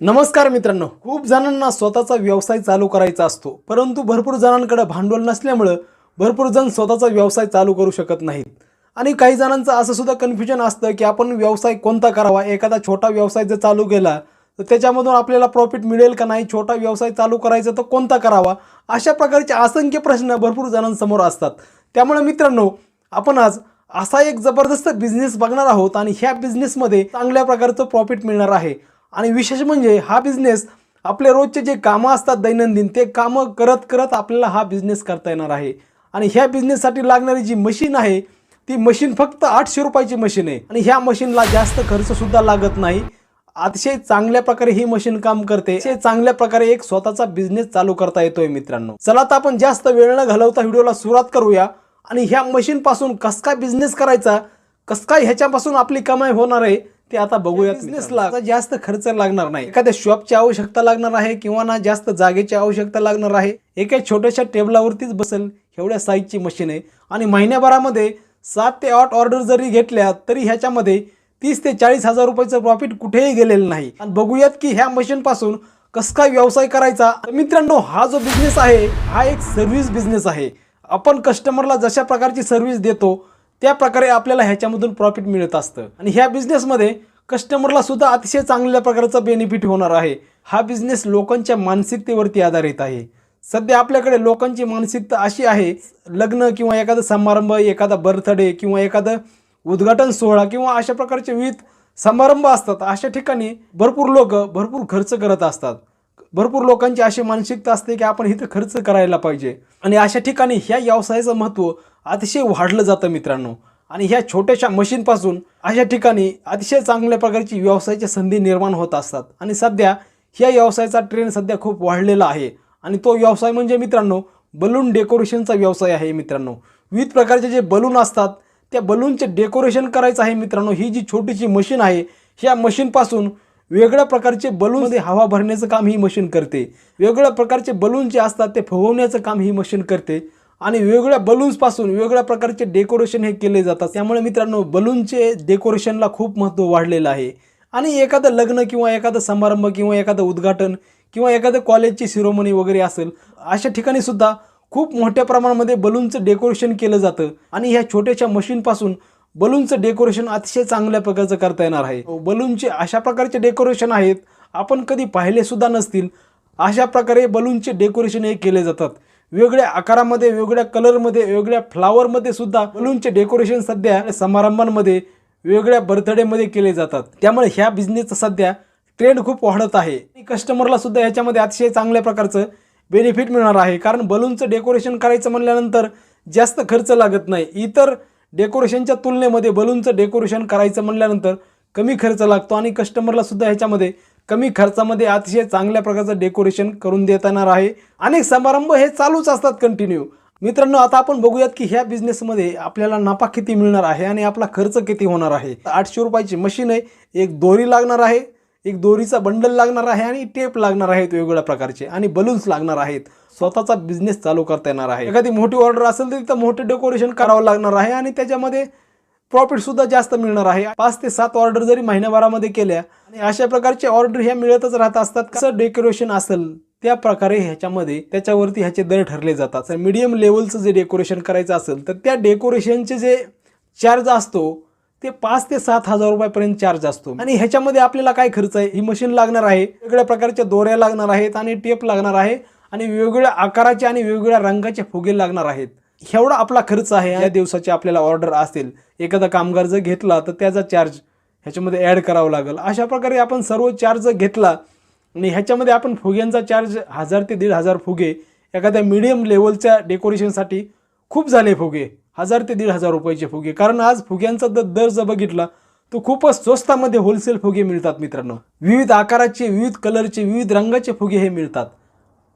नमस्कार मित्रांनो खूप जणांना स्वतःचा व्यवसाय चालू करायचा असतो परंतु भरपूर जणांकडे भांडवल नसल्यामुळं भरपूर जण स्वतःचा व्यवसाय चालू करू शकत नाहीत. आणि काही जणांचं असं सुद्धा कन्फ्युजन असतं की आपण व्यवसाय कोणता करावा? एखादा छोटा व्यवसाय जर चालू केला तर त्याच्यामधून आपल्याला प्रॉफिट मिळेल का नाही? छोटा व्यवसाय चालू करायचा तर कोणता करावा? अशा प्रकारचे असंख्य प्रश्न भरपूर जणांसमोर असतात. त्यामुळे मित्रांनो आपण आज असा एक जबरदस्त बिझनेस बघणार आहोत आणि ह्या बिझनेसमध्ये चांगल्या प्रकारचं प्रॉफिट मिळणार आहे. आणि विशेष म्हणजे हा बिझनेस आपले रोजचे जे कामं असतात दैनंदिन ते कामं करत करत आपल्याला हा बिझनेस करता येणार आहे. आणि ह्या बिझनेससाठी लागणारी जी मशीन आहे ती मशीन फक्त आठशे रुपयाची मशीन आहे. आणि ह्या मशीनला जास्त खर्चसुद्धा लागत नाही. अतिशय चांगल्या प्रकारे ही मशीन काम करते. अतिशय चांगल्या प्रकारे एक स्वतःचा बिझनेस चालू करता येतोय मित्रांनो. चला तर आपण जास्त वेळ न घालवता व्हिडिओला सुरुवात करूया. आणि ह्या मशीनपासून कस काय बिझनेस करायचा कस काय ह्याच्यापासून आपली कमाई होणार आहे ते आता बघूया बिझनेसला जास्त खर्च लागणार नाही. एखाद्या शॉपची आवश्यकता लागणार आहे किंवा ना जास्त जागेची आवश्यकता लागणार आहे एका छोट्याशा टेबलावरतीच बसेल एवढ्या साईजची मशीन आहे. आणि महिन्याभरामध्ये सात ते आठ ऑर्डर जरी घेतल्या तरी ह्याच्यामध्ये तीस ते चाळीस हजार रुपयाचं प्रॉफिट कुठेही गेलेलं नाही. आणि बघूयात की ह्या मशीन पासून कस काय व्यवसाय करायचा. तर मित्रांनो हा जो बिझनेस आहे हा एक सर्व्हिस बिझनेस आहे. आपण कस्टमरला जशा प्रकारची सर्व्हिस देतो त्या प्रकारे आपल्याला ह्याच्यामधून प्रॉफिट मिळत असतं. आणि ह्या बिझनेसमध्ये कस्टमरला सुद्धा अतिशय चांगल्या प्रकारचा बेनिफिट होणार आहे. हा बिझनेस लोकांच्या मानसिकतेवरती आधारित आहे. सध्या आपल्याकडे लोकांची मानसिकता अशी आहे लग्न किंवा एखादा समारंभ एखादा बर्थडे किंवा एखादं उद्घाटन सोहळा किंवा अशा प्रकारचे विविध समारंभ असतात. अशा ठिकाणी भरपूर लोक भरपूर खर्च करत असतात. भरपूर लोकांची अशी मानसिकता असते की आपण इथं खर्च करायला पाहिजे. आणि अशा ठिकाणी ह्या व्यवसायाचं महत्त्व अतिशय वाढलं जातं मित्रांनो. आणि ह्या छोट्याशा मशीनपासून अशा ठिकाणी अतिशय चांगल्या प्रकारची व्यवसायाच्या संधी निर्माण होत असतात. आणि सध्या ह्या व्यवसायाचा ट्रेंड सध्या खूप वाढलेला आहे. आणि तो व्यवसाय म्हणजे मित्रांनो बलून डेकोरेशनचा व्यवसाय आहे मित्रांनो. विविध प्रकारचे जे बलून असतात त्या बलूनचे डेकोरेशन करायचं आहे मित्रांनो. ही जी छोटीशी मशीन आहे ह्या मशीनपासून वेगळ्या प्रकारचे बलूनमध्ये हवा भरण्याचं काम ही मशीन करते. वेगळ्या प्रकारचे बलून जे असतात ते फवण्याचं काम ही मशीन करते. आणि वेगवेगळ्या बलून्सपासून वेगवेगळ्या प्रकारचे डेकोरेशन हे केले जातात. त्यामुळे मित्रांनो बलूनचे डेकोरेशनला खूप महत्त्व वाढलेलं आहे. आणि एखादं लग्न किंवा एखादं समारंभ किंवा एखादं उद्घाटन किंवा एखादं कॉलेजची सिरोमनी वगैरे असेल अशा ठिकाणी सुद्धा खूप मोठ्या प्रमाणामध्ये बलूनचं डेकोरेशन केलं जातं. आणि ह्या छोट्याशा मशीनपासून बलूनचं डेकोरेशन अतिशय चांगल्या प्रकारचं करता येणार आहे. बलूनचे अशा प्रकारचे डेकोरेशन आहेत आपण कधी पाहिले सुद्धा नसतील. अशा प्रकारे बलूनचे डेकोरेशन हे केले जातात. वेगळ्या आकारामध्ये वेगळ्या कलरमध्ये वेगळ्या फ्लावरमध्ये सुद्धा बलूनचे डेकोरेशन सध्या समारंभांमध्ये वेगळ्या बर्थडेमध्ये केले जातात. त्यामुळे ह्या बिझनेसचा सध्या ट्रेंड खूप वाढत आहे. आणि कस्टमरला सुद्धा ह्याच्यामध्ये अतिशय चांगल्या प्रकारचं बेनिफिट मिळणार आहे. कारण बलूनचं डेकोरेशन करायचं म्हणल्यानंतर जास्त खर्च लागत नाही. इतर डेकोरेशनच्या तुलनेमध्ये बलूनचं डेकोरेशन करायचं म्हणल्यानंतर कमी खर्च लागतो आणि कस्टमरला सुद्धा ह्याच्यामध्ये कमी खर्चामध्ये अतिशय चांगल्या प्रकारचं डेकोरेशन करून देता येणार आहे. अनेक समारंभ हे चालूच असतात कंटिन्यू मित्रांनो आता आपण बघूयात की ह्या बिझनेसमध्ये आपल्याला नफा किती मिळणार आहे आणि आपला खर्च किती होणार आहे. आठशे रुपयाची मशीन आहे एक दोरी लागणार आहे. एक दोरीचा बंडल लागणार आहे आणि टेप लागणार आहेत वेगवेगळ्या प्रकारचे आणि बलून्स लागणार आहेत. स्वतःचा बिझनेस चालू करता येणार आहे. एखादी मोठी ऑर्डर असेल तर तिथं मोठं डेकोरेशन करावं लागणार आहे आणि त्याच्यामध्ये प्रॉफिट सुद्धा जास्त मिळणार आहे. पाच ते सात ऑर्डर जरी महिन्याभरामध्ये केल्या आणि अशा प्रकारचे ऑर्डर ह्या मिळतच राहत असतात. कसं डेकोरेशन असेल त्या प्रकारे ह्याच्यामध्ये त्याच्यावरती ह्याचे दर ठरले जातात. तर मीडियम लेवलचं जे डेकोरेशन करायचं असेल तर त्या डेकोरेशनचे जे चार्ज असतो ते पाच ते सात हजार रुपयापर्यंत चार्ज असतो. आणि ह्याच्यामध्ये आपल्याला काय खर्च आहे? ही मशीन लागणार आहे. वेगवेगळ्या प्रकारच्या दोऱ्या लागणार आहेत आणि टेप लागणार आहे. आणि वेगवेगळ्या आकाराचे आणि वेगवेगळ्या रंगाचे फुगे लागणार आहेत. एवढा आपला खर्च आहे. या दिवसाची आपल्याला ऑर्डर असेल. एखादा कामगार जर घेतला तर त्याचा चार्ज ह्याच्यामध्ये ॲड करावा लागेल. अशा प्रकारे आपण सर्व चार्ज घेतला आणि ह्याच्यामध्ये आपण फुग्यांचा चार्ज हजार ते दीड हजार फुगे एखाद्या मीडियम लेवलच्या डेकोरेशनसाठी खूप झाले फुगे. हजार ते दीड हजार रुपयाचे फुगे. कारण आज फुग्यांचा जर दर जर बघितला तो खूपच स्वस्तामध्ये होलसेल फुगे मिळतात मित्रांनो. विविध आकाराचे विविध कलरचे विविध रंगाचे फुगे हे मिळतात.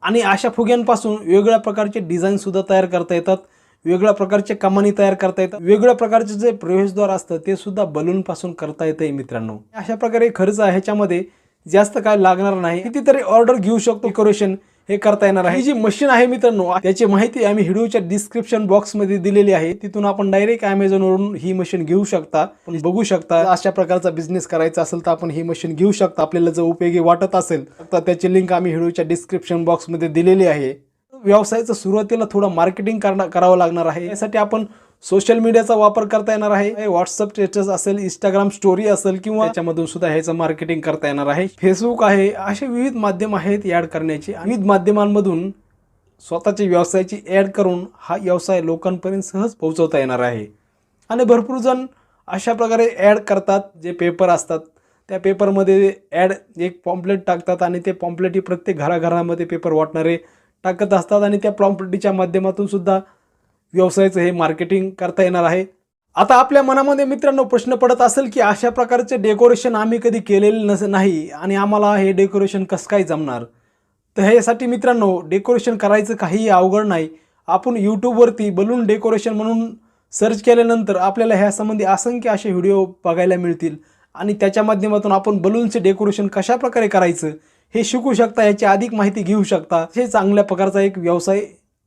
आणि अशा फुग्यांपासून वेगळ्या प्रकारचे डिझाईन सुद्धा तयार करता येतात. वेगळ्या प्रकारचे कमानी तयार करता येतात. वेगळ्या प्रकारचे जे प्रवेशद्वार असतं ते सुद्धा बलूनपासून करता येतंय मित्रांनो. अशा प्रकारे खर्च ह्याच्यामध्ये जास्त काय लागणार नाही. कितीतरी ऑर्डर घेऊ शकतो डेकोरेशन हे करता येणार आहे. ही जी मशीन आहे मित्रांनो त्याची माहिती आम्ही व्हिडिओच्या डिस्क्रिप्शन बॉक्समध्ये दिलेली आहे. तिथून आपण डायरेक्ट अमेझॉनवरून ही मशीन घेऊ शकता. पण बघू शकता अशा प्रकारचा बिझनेस करायचा असेल तर आपण ही मशीन घेऊ शकता. आपल्याला जर उपयोगी वाटत असेल तर त्याची लिंक आम्ही व्हिडिओच्या डिस्क्रिप्शन बॉक्समध्ये दिलेली आहे. व्यवसायाचं सुरुवातीला थोडं मार्केटिंग करणं करावं लागणार आहे. यासाठी आपण सोशल मीडियाचा वापर करता येणार आहे. व्हॉट्सअप स्टेटस असेल इंस्टाग्राम स्टोरी असेल किंवा त्याच्यामधून सुद्धा ह्याचं मार्केटिंग करता येणार आहे. फेसबुक आहे. असे विविध माध्यम आहेत ॲड करण्याची. विविध माध्यमांमधून स्वतःच्या व्यवसायाची ॲड करून हा व्यवसाय लोकांपर्यंत सहज पोहोचवता येणार आहे. आणि भरपूर जण अशा प्रकारे ॲड करतात जे पेपर असतात. त्या पेपरमध्ये ॲड एक पॉम्पलेट टाकतात आणि ते पॉम्पलेट प्रत्येक घराघरामध्ये पेपर वाटणारे टाकत असतात आणि त्या पॉम्पलेटीच्या माध्यमातून सुद्धा व्यवसायाचं हे मार्केटिंग करता येणार आहे. आता आपल्या मनामध्ये मित्रांनो प्रश्न पडत असेल की अशा प्रकारचे डेकोरेशन आम्ही कधी केलेले नस नाही आणि आम्हाला हे डेकोरेशन कसं काय जमणार? तर ह्यासाठी मित्रांनो डेकोरेशन करायचं काहीही अवघड नाही. आपण यूट्यूबवरती बलून डेकोरेशन म्हणून सर्च केल्यानंतर आपल्याला ह्या संबंधी असंख्य असे व्हिडिओ बघायला मिळतील. आणि त्याच्या माध्यमातून आपण बलूनचे डेकोरेशन कशा प्रकारे करायचं हे शिकू शकता याची अधिक माहिती घेऊ शकता हे चांगल्या प्रकारचा एक व्यवसाय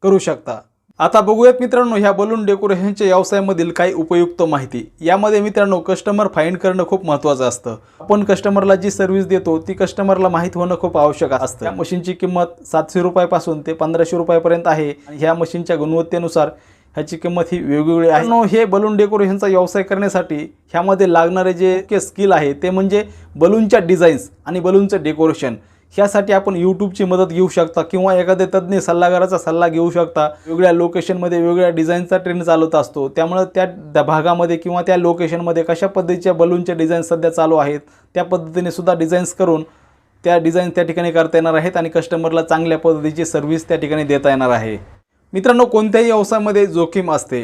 करू शकता. आता बघूयात मित्रांनो ह्या बलून डेकोरेशनच्या व्यवसायामधील काही उपयुक्त माहिती. यामध्ये मित्रांनो कस्टमर फाईंड करणं खूप महत्त्वाचं असतं. आपण कस्टमरला जी सर्व्हिस देतो ती कस्टमरला माहीत होणं खूप आवश्यक असतं. या मशीनची किंमत सातशे रुपयापासून ते पंधराशे रुपयापर्यंत आहे. ह्या मशीनच्या गुणवत्तेनुसार ह्याची किंमत ही वेगवेगळी आहे. हे बलून डेकोरेशनचा व्यवसाय करण्यासाठी ह्यामध्ये लागणारे जे स्किल आहे ते म्हणजे बलूनच्या डिझाईन्स आणि बलूनचं डेकोरेशन ह्यासाठी आपण यूट्यूबची मदत घेऊ शकता किंवा एखाद्या तज्ज्ञ सल्लागाराचा सल्ला घेऊ शकता. वेगळ्या लोकेशनमध्ये वेगळ्या डिझाईनचा ट्रेंड चालत असतो. त्यामुळे त्या त्या भागामध्ये किंवा त्या लोकेशनमध्ये कशा पद्धतीच्या बलूनच्या डिझाईन सध्या चालू आहेत त्या पद्धतीने सुद्धा डिझाईन्स करून त्या डिझाईन त्या ठिकाणी करता येणार आहेत आणि कस्टमरला चांगल्या पद्धतीची सर्व्हिस त्या ठिकाणी देता येणार आहे. मित्रांनो कोणत्याही व्यवसायामध्ये जोखीम असते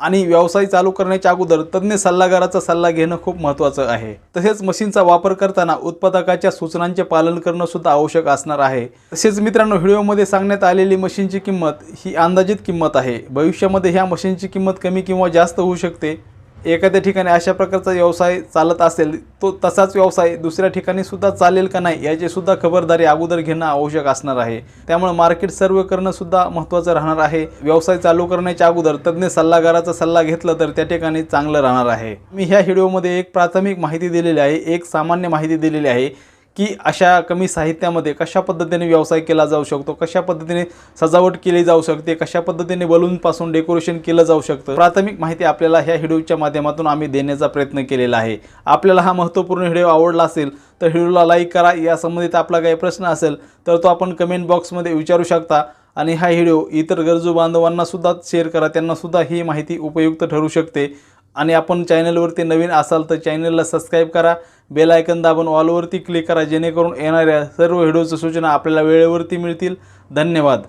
आणि व्यवसाय चालू करण्याच्या अगोदर तज्ज्ञ सल्लागाराचा सल्ला घेणं खूप महत्त्वाचं आहे. तसेच मशीनचा वापर करताना उत्पादकाच्या सूचनांचे पालन करणं सुद्धा आवश्यक असणार आहे. तसेच मित्रांनो व्हिडिओमध्ये सांगण्यात आलेली मशीनची किंमत ही अंदाजित किंमत आहे. भविष्यामध्ये ह्या मशीनची किंमत कमी किंवा जास्त होऊ शकते. एखाद्या ठिकाणी अशा प्रकारचा व्यवसाय चालत असेल तो तसाच व्यवसाय दुसऱ्या ठिकाणी सुद्धा चालेल का नाही याची सुद्धा खबरदारी अगोदर घेणं आवश्यक असणार आहे. त्यामुळे मार्केट सर्वे करणं सुद्धा महत्त्वाचं राहणार आहे. व्यवसाय चालू करण्याच्या अगोदर तज्ज्ञ सल्लागाराचा सल्ला घेतला तर त्या ठिकाणी चांगलं राहणार आहे. मी ह्या व्हिडिओमध्ये एक प्राथमिक माहिती दिलेली आहे एक सामान्य माहिती दिलेली आहे. की अशा कमी साहित्यामध्ये कशा पद्धतीने व्यवसाय केला जाऊ शकतो कशा पद्धतीने सजावट केली जाऊ शकते कशा पद्धतीने बलूनपासून डेकोरेशन केलं जाऊ शकतं प्राथमिक माहिती आपल्याला ह्या व्हिडिओच्या माध्यमातून आम्ही देण्याचा प्रयत्न केलेला आहे. आपल्याला हा महत्त्वपूर्ण व्हिडिओ आवडला असेल तर व्हिडिओला लाईक करा या संबंधित आपला काही प्रश्न असेल तर तो आपण कमेंट बॉक्समध्ये विचारू शकता आणि हा व्हिडिओ इतर गरजू बांधवांना सुद्धा शेअर करा त्यांनासुद्धा ही माहिती उपयुक्त ठरू शकते. आणि आपण चॅनलवरती नवीन असाल तर चॅनलला सबस्क्राईब करा. बेल आयकन दाबून ऑलवरती क्लिक करा जेणेकरून येणाऱ्या सर्व व्हिडिओच्या सूचना आपल्याला वेळेवरती मिळतील. धन्यवाद.